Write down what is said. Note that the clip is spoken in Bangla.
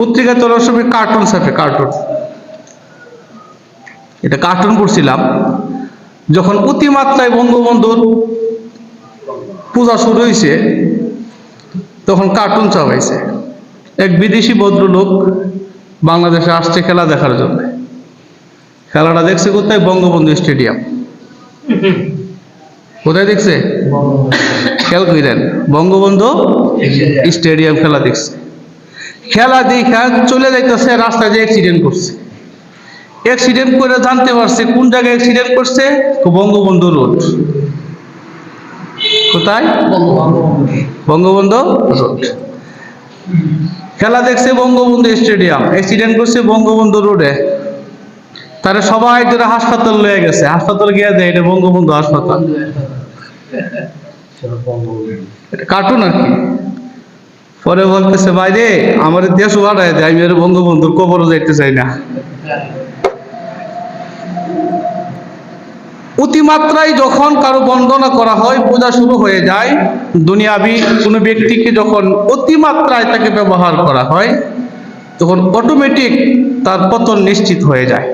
পত্রিকা তোলার সময় কার্টুন ছাপে কার্টুন এটা কার্টুন করছিলাম যখন অতিমাত্রায় বঙ্গবন্ধুর পূজা শুরু হয়েছে তখন কার্টুন চাপাইছে এক বিদেশি ভদ্রলোক বাংলাদেশে আসছে খেলা দেখার জন্য। খেলাটা দেখছে কোথায়? বঙ্গবন্ধু স্টেডিয়াম। কোথায় দেখছে? খেয়াল করেন বঙ্গবন্ধু স্টেডিয়াম খেলা দেখছে। খেলা দেখা চলে যাইতেছে, রাস্তায় যে অ্যাক্সিডেন্ট করছে। অ্যাক্সিডেন্ট করে জানতে পারছে কোন জায়গায় অ্যাক্সিডেন্ট করছে বঙ্গবন্ধু রোড। কোথায়? বঙ্গবন্ধু রোড। খেলা দেখছে বঙ্গবন্ধু স্টেডিয়াম অ্যাক্সিডেন্ট করছে বঙ্গবন্ধু রোডে। তারা সবাই ধরে হাসপাতাল লয়ে গেছে। হাসপাতাল গিয়ে দেয়, এটা বঙ্গবন্ধু হাসপাতাল। কার্টুন আর কি। পরে বলতেছে, ভাই রে, আমার দেশ বাড়ায় দেয় আমি আর বঙ্গবন্ধুর কবরও যাইতে চাই না। অতিমাত্রায় যখন কারও বন্দনা করা হয়, পূজা শুরু হয়ে যায়, দুনিয়াবি কোনো ব্যক্তিকে যখন অতিমাত্রায় তাকে ব্যবহার করা হয়, তখন অটোমেটিক তার পতন নিশ্চিত হয়ে যায়।